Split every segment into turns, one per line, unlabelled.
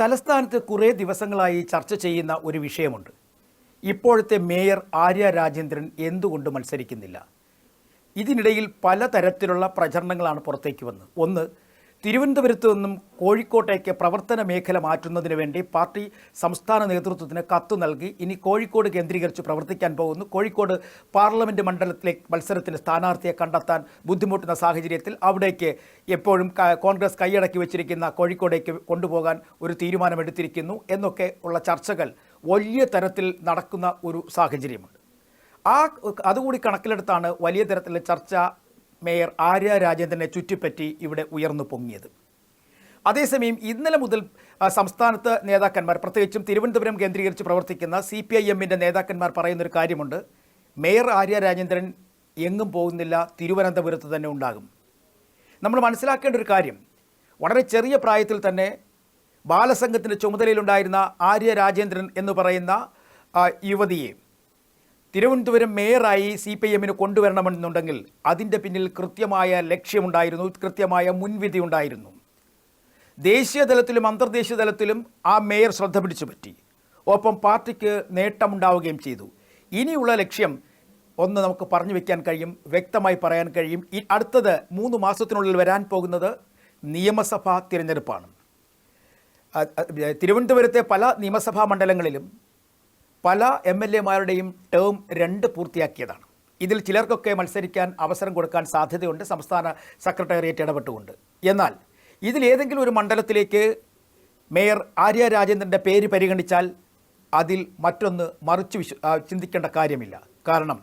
തലസ്ഥാനത്ത് കുറേ ദിവസങ്ങളായി ചർച്ച ചെയ്യുന്ന ഒരു വിഷയമുണ്ട്. ഇപ്പോഴത്തെ മേയർ ആര്യ രാജേന്ദ്രൻ എന്തുകൊണ്ട് മത്സരിക്കുന്നില്ല? ഇതിനിടയിൽ പലതരത്തിലുള്ള പ്രചരണങ്ങളാണ് പുറത്തേക്ക് വന്നത്. ഒന്ന് തിരുവനന്തപുരത്ത് നിന്നും കോഴിക്കോട്ടേക്ക് പ്രവർത്തന മേഖല മാറ്റുന്നതിന് വേണ്ടി പാർട്ടി സംസ്ഥാന നേതൃത്വത്തിന് കത്ത് നൽകി. ഇനി കോഴിക്കോട് കേന്ദ്രീകരിച്ച് പ്രവർത്തിക്കാൻ പോകുന്നു. കോഴിക്കോട് പാർലമെന്റ് മണ്ഡലത്തിലെ മത്സരത്തിന് സ്ഥാനാർത്ഥിയെ കണ്ടെത്താൻ ബുദ്ധിമുട്ടുന്ന സാഹചര്യത്തിൽ അവിടേക്ക് എപ്പോഴും കോൺഗ്രസ് കൈയടക്കി വെച്ചിരിക്കുന്ന കോഴിക്കോടേക്ക് കൊണ്ടുപോകാൻ ഒരു തീരുമാനമെടുത്തിരിക്കുന്നു എന്നൊക്കെ ഉള്ള ചർച്ചകൾ വലിയ തരത്തിൽ നടക്കുന്ന ഒരു സാഹചര്യമുണ്ട്. ആ അതുകൂടി കണക്കിലെടുത്താണ് വലിയ തരത്തിലുള്ള ചർച്ച മേയർ ആര്യ രാജേന്ദ്രനെ ചുറ്റിപ്പറ്റി ഇവിടെ ഉയർന്നു പൊങ്ങിയത്. അതേസമയം ഇന്നലെ മുതൽ സംസ്ഥാനത്ത് നേതാക്കന്മാർ പ്രത്യേകിച്ചും തിരുവനന്തപുരം കേന്ദ്രീകരിച്ച് പ്രവർത്തിക്കുന്ന സി പി ഐ എമ്മിന്റെ നേതാക്കന്മാർ പറയുന്നൊരു കാര്യമുണ്ട്. മേയർ ആര്യ രാജേന്ദ്രൻ എങ്ങും പോകുന്നില്ല തിരുവനന്തപുരത്ത് തന്നെ ഉണ്ടാകും. നമ്മൾ മനസ്സിലാക്കേണ്ട ഒരു കാര്യം വളരെ ചെറിയ പ്രായത്തിൽ തന്നെ ബാലസംഘത്തിന്റെ ചുമതലയിലുണ്ടായിരുന്ന ആര്യ രാജേന്ദ്രൻ എന്ന് പറയുന്ന യുവതിയെ തിരുവനന്തപുരം മേയറായി സി പി എമ്മിന് കൊണ്ടുവരണമെന്നുണ്ടെങ്കിൽ അതിന്റെ പിന്നിൽ കൃത്യമായ ലക്ഷ്യമുണ്ടായിരുന്നു കൃത്യമായ മുൻവിധി ഉണ്ടായിരുന്നു. ദേശീയ തലത്തിലും അന്തർദേശീയ തലത്തിലും ആ മേയർ ശ്രദ്ധ പിടിച്ചു പറ്റി. ഒപ്പം പാർട്ടിക്ക് നേട്ടമുണ്ടാവുകയും ചെയ്തു. ഇനിയുള്ള ലക്ഷ്യം ഒന്ന് നമുക്ക് പറഞ്ഞു വെക്കാൻ കഴിയും വ്യക്തമായി പറയാൻ കഴിയും. ഈ അടുത്തത് മൂന്ന് മാസത്തിനുള്ളിൽ വരാൻ പോകുന്നത് നിയമസഭാ തിരഞ്ഞെടുപ്പാണ്. തിരുവനന്തപുരത്തെ പല നിയമസഭാ മണ്ഡലങ്ങളിലും പല എം എൽ എമാരുടെയും ടേം രണ്ട് പൂർത്തിയാക്കിയതാണ്. ഇതിൽ ചിലർക്കൊക്കെ മത്സരിക്കാൻ അവസരം കൊടുക്കാൻ സാധ്യതയുണ്ട് സംസ്ഥാന സെക്രട്ടേറിയറ്റ് ഇടപെട്ടുകൊണ്ട്. എന്നാൽ ഇതിലേതെങ്കിലും ഒരു മണ്ഡലത്തിലേക്ക് മേയർ ആര്യ രാജേന്ദ്രന്റെ പേര് പരിഗണിച്ചാൽ അതിൽ മറ്റൊന്ന് മറിച്ച് വിശ്വ ചിന്തിക്കേണ്ട കാര്യമില്ല. കാരണം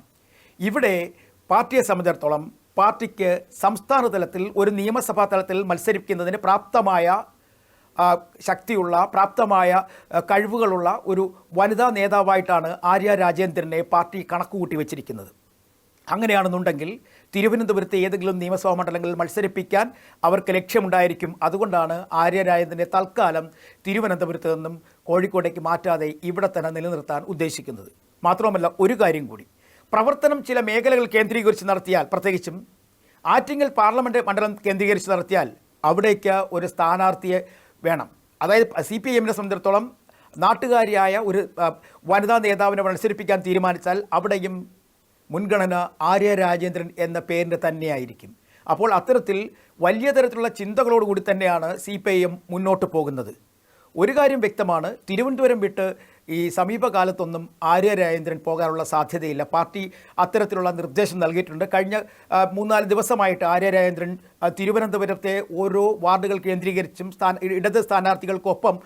ഇവിടെ പാർട്ടിയെ സംബന്ധിച്ചിടത്തോളം പാർട്ടിക്ക് സംസ്ഥാന തലത്തിൽ ഒരു നിയമസഭാ തലത്തിൽ മത്സരിക്കുന്നതിന് പ്രാപ്തമായ ശക്തിയുള്ള പ്രാപ്തമായ കഴിവുകളുള്ള ഒരു വനിതാ നേതാവായിട്ടാണ് ആര്യ രാജേന്ദ്രനെ പാർട്ടി കണക്കുകൂട്ടി വെച്ചിരിക്കുന്നത്. അങ്ങനെയാണെന്നുണ്ടെങ്കിൽ തിരുവനന്തപുരത്തെ ഏതെങ്കിലും നിയമസഭാ മണ്ഡലങ്ങളിൽ മത്സരിപ്പിക്കാൻ അവർക്ക് ലക്ഷ്യമുണ്ടായിരിക്കും. അതുകൊണ്ടാണ് ആര്യ രാജേന്ദ്രനെ തൽക്കാലം തിരുവനന്തപുരത്ത് നിന്നും കോഴിക്കോടേക്ക് മാറ്റാതെ ഇവിടെ തന്നെ നിലനിർത്താൻ ഉദ്ദേശിക്കുന്നത്. മാത്രമല്ല ഒരു കാര്യം കൂടി. പ്രവർത്തനം ചില മേഖലകൾ കേന്ദ്രീകരിച്ച് നടത്തിയാൽ പ്രത്യേകിച്ചും ആറ്റിങ്ങൽ പാർലമെന്റ് മണ്ഡലം കേന്ദ്രീകരിച്ച് നടത്തിയാൽ അവിടേക്ക് ഒരു സ്ഥാനാർത്ഥിയെ വേണം. അതായത് സി പി എമ്മിനെ സംബന്ധിച്ചിടത്തോളം നാട്ടുകാരിയായ ഒരു വനിതാ നേതാവിനെ മത്സരിപ്പിക്കാൻ തീരുമാനിച്ചാൽ അവിടെയും മുൻഗണന ആര്യ രാജേന്ദ്രൻ എന്ന പേരിന് തന്നെയായിരിക്കും. അപ്പോൾ അത്തരത്തിൽ വലിയ തരത്തിലുള്ള ചിന്തകളോടുകൂടി തന്നെയാണ് സി പി ഐ എം മുന്നോട്ട് പോകുന്നത്. ഒരു കാര്യം വ്യക്തമാണ് തിരുവനന്തപുരം വിട്ട് ഈ സമീപകാലത്തൊന്നും ആര്യ രാജേന്ദ്രൻ പോകാനുള്ള സാധ്യതയില്ല. പാർട്ടി അത്തരത്തിലുള്ള നിർദ്ദേശം നൽകിയിട്ടുണ്ട്. കഴിഞ്ഞ മൂന്നാൽ ദിവസമായിട്ട് ആര്യ രാജേന്ദ്രൻ തിരുവനന്തപുരത്തെ ഓരോ വാർഡുകൾ കേന്ദ്രീകരിച്ചും സ്ഥാന ഇടത് സ്ഥാനാർത്ഥികൾക്കൊപ്പം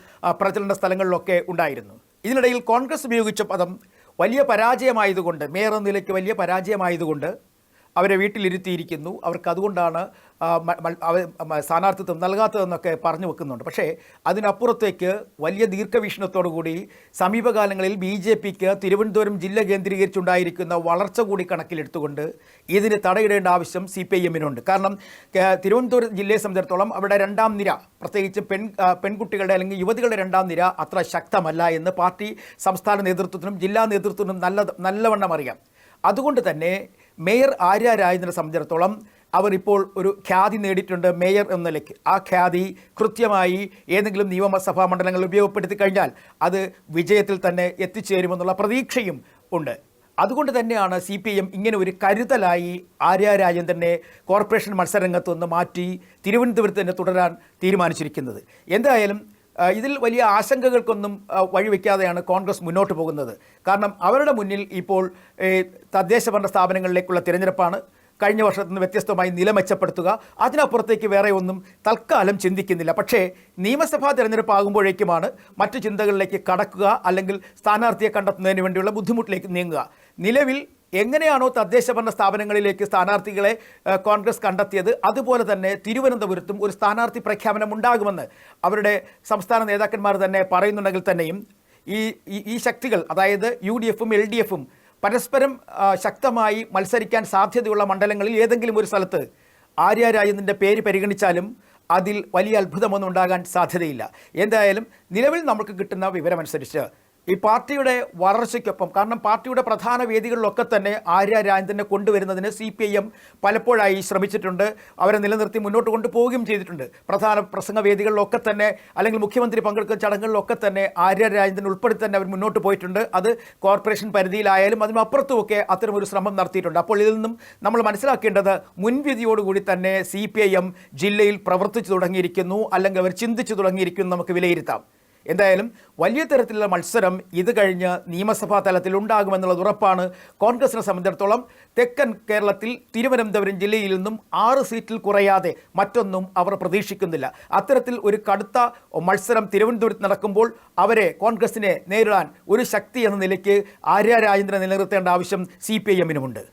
പ്രചരണ സ്ഥലങ്ങളിലൊക്കെ ഉണ്ടായിരുന്നു. ഇതിനിടയിൽ കോൺഗ്രസ് ഉപയോഗിച്ച പദം വലിയ പരാജയമായതുകൊണ്ട് മേയർ എന്ന നിലയ്ക്ക് വലിയ പരാജയമായതുകൊണ്ട് അവരെ വീട്ടിലിരുത്തിയിരിക്കുന്നു. അവർക്ക് അതുകൊണ്ടാണ് സ്ഥാനാർത്ഥിത്വം നൽകാത്തതെന്നൊക്കെ പറഞ്ഞു വെക്കുന്നുണ്ട്. പക്ഷേ അതിനപ്പുറത്തേക്ക് വലിയ ദീർഘവീക്ഷണത്തോടു കൂടി സമീപകാലങ്ങളിൽ ബി ജെ പിക്ക് തിരുവനന്തപുരം ജില്ല കേന്ദ്രീകരിച്ചുണ്ടായിരിക്കുന്ന വളർച്ച കൂടി കണക്കിലെടുത്തുകൊണ്ട് ഇതിന് തടയിടേണ്ട ആവശ്യം സി പി ഐ എമ്മിനുണ്ട്. കാരണം തിരുവനന്തപുരം ജില്ലയെ സംബന്ധിച്ചിടത്തോളം അവിടെ രണ്ടാം നിര പ്രത്യേകിച്ച് പെൺ പെൺകുട്ടികളുടെ അല്ലെങ്കിൽ യുവതികളുടെ രണ്ടാം നിര അത്ര ശക്തമല്ല എന്ന് പാർട്ടി സംസ്ഥാന നേതൃത്വത്തിനും ജില്ലാ നേതൃത്വത്തിനും നല്ല നല്ലവണ്ണം അറിയാം. അതുകൊണ്ട് തന്നെ മേയർ ആര്യ രാജേന്ദ്രനെ സംബന്ധിച്ചിടത്തോളം അവർ ഇപ്പോൾ ഒരു ഖ്യാതി നേടിയിട്ടുണ്ട് മേയർ എന്ന നിലയ്ക്ക്. ആ ഖ്യാതി കൃത്യമായി ഏതെങ്കിലും നിയമസഭാ മണ്ഡലങ്ങളിൽ ഉപയോഗപ്പെടുത്തി കഴിഞ്ഞാൽ അത് വിജയത്തിൽ തന്നെ എത്തിച്ചേരുമെന്നുള്ള പ്രതീക്ഷയും ഉണ്ട്. അതുകൊണ്ട് തന്നെയാണ് സി പി എം ഇങ്ങനെ ഒരു കരുതലായി ആര്യ രാജേന്ദ്രനെ കോർപ്പറേഷൻ മത്സരരംഗത്ത് നിന്ന് മാറ്റി തിരുവനന്തപുരത്ത് തന്നെ തുടരാൻ തീരുമാനിച്ചിരിക്കുന്നത്. എന്തായാലും ഇതിൽ വലിയ ആശങ്കകൾക്കൊന്നും വഴി വഴിവെക്കാതെയാണ് കോൺഗ്രസ് മുന്നോട്ട് പോകുന്നത്. കാരണം അവരുടെ മുന്നിൽ ഇപ്പോൾ തദ്ദേശ ഭരണ സ്ഥാപനങ്ങളിലേക്കുള്ള തിരഞ്ഞെടുപ്പാണ്. കഴിഞ്ഞ വർഷത്തിൽ നിന്ന് വ്യത്യസ്തമായി നില മെച്ചപ്പെടുത്തുക. അതിനപ്പുറത്തേക്ക് വേറെ ഒന്നും തൽക്കാലം ചിന്തിക്കുന്നില്ല. പക്ഷേ നിയമസഭാ തിരഞ്ഞെടുപ്പ് ആകുമ്പോഴേക്കുമാണ് മറ്റു ചിന്തകളിലേക്ക് കടക്കുക അല്ലെങ്കിൽ സ്ഥാനാർത്ഥിയെ കണ്ടെത്തുന്നതിന് വേണ്ടിയുള്ള ബുദ്ധിമുട്ടിലേക്ക് നീങ്ങുക. നിലവിൽ എങ്ങനെയാണോ തദ്ദേശ ഭരണ സ്ഥാപനങ്ങളിലേക്ക് സ്ഥാനാർത്ഥികളെ കോൺഗ്രസ് കണ്ടെത്തിയത് അതുപോലെ തന്നെ തിരുവനന്തപുരത്തും ഒരു സ്ഥാനാർത്ഥി പ്രഖ്യാപനം ഉണ്ടാകുമെന്ന് അവരുടെ സംസ്ഥാന നേതാക്കന്മാർ തന്നെ പറയുന്നുണ്ടെങ്കിൽ തന്നെയും ഈ ഈ- ശക്തികൾ അതായത് യു ഡി എഫും എൽ ഡി എഫും പരസ്പരം ശക്തമായി മത്സരിക്കാൻ സാധ്യതയുള്ള മണ്ഡലങ്ങളിൽ ഏതെങ്കിലും ഒരു സ്ഥലത്ത് ആര്യ പേര് പരിഗണിച്ചാലും അതിൽ വലിയ അത്ഭുതമൊന്നും ഉണ്ടാകാൻ സാധ്യതയില്ല. എന്തായാലും നിലവിൽ നമുക്ക് കിട്ടുന്ന വിവരമനുസരിച്ച് ഈ പാർട്ടിയുടെ വളർച്ചയ്ക്കൊപ്പം കാരണം പാർട്ടിയുടെ പ്രധാന വേദികളിലൊക്കെ തന്നെ ആര്യ രാജേന്ദ്രനെ കൊണ്ടുവരുന്നതിന് സി പി ഐ എം പലപ്പോഴായി ശ്രമിച്ചിട്ടുണ്ട്. അവരെ നിലനിർത്തി മുന്നോട്ട് കൊണ്ടുപോവുകയും ചെയ്തിട്ടുണ്ട്. പ്രധാന പ്രസംഗ വേദികളിലൊക്കെ തന്നെ അല്ലെങ്കിൽ മുഖ്യമന്ത്രി പങ്കെടുക്കുന്ന ചടങ്ങുകളിലൊക്കെ തന്നെ ആര്യ രാജേന്ദ്രൻ ഉൾപ്പെടുത്തി തന്നെ അവർ മുന്നോട്ട് പോയിട്ടുണ്ട്. അത് കോർപ്പറേഷൻ പരിധിയിലായാലും അതിനപ്പുറത്തുമൊക്കെ അത്തരമൊരു ശ്രമം നടത്തിയിട്ടുണ്ട്. അപ്പോൾ ഇതിൽ നിന്നും നമ്മൾ മനസ്സിലാക്കേണ്ടത് മുൻവിധിയോടുകൂടി തന്നെ സി പി ഐ എം ജില്ലയിൽ പ്രവർത്തിച്ചു തുടങ്ങിയിരിക്കുന്നു. അല്ലെങ്കിൽ അവർ ചിന്തിച്ചു തുടങ്ങിയിരിക്കുന്നു നമുക്ക് വിലയിരുത്താം. എന്തായാലും വലിയ തരത്തിലുള്ള മത്സരം ഇത് കഴിഞ്ഞ് നിയമസഭാ തലത്തിൽ ഉണ്ടാകുമെന്നുള്ളത് ഉറപ്പാണ്. കോൺഗ്രസിനെ സംബന്ധിച്ചിടത്തോളം തെക്കൻ കേരളത്തിൽ തിരുവനന്തപുരം ജില്ലയിൽ നിന്നും ആറ് സീറ്റിൽ കുറയാതെ മറ്റൊന്നും അവർ പ്രതീക്ഷിക്കുന്നില്ല. അത്തരത്തിൽ ഒരു കടുത്ത മത്സരം തിരുവനന്തപുരത്ത് നടക്കുമ്പോൾ അവരെ കോൺഗ്രസിനെ നേരിടാൻ ഒരു ശക്തി എന്ന നിലയ്ക്ക് ആര്യ രാജേന്ദ്രനെ നിലനിർത്തേണ്ട ആവശ്യം സി പി ഐ എമ്മിനുമുണ്ട്.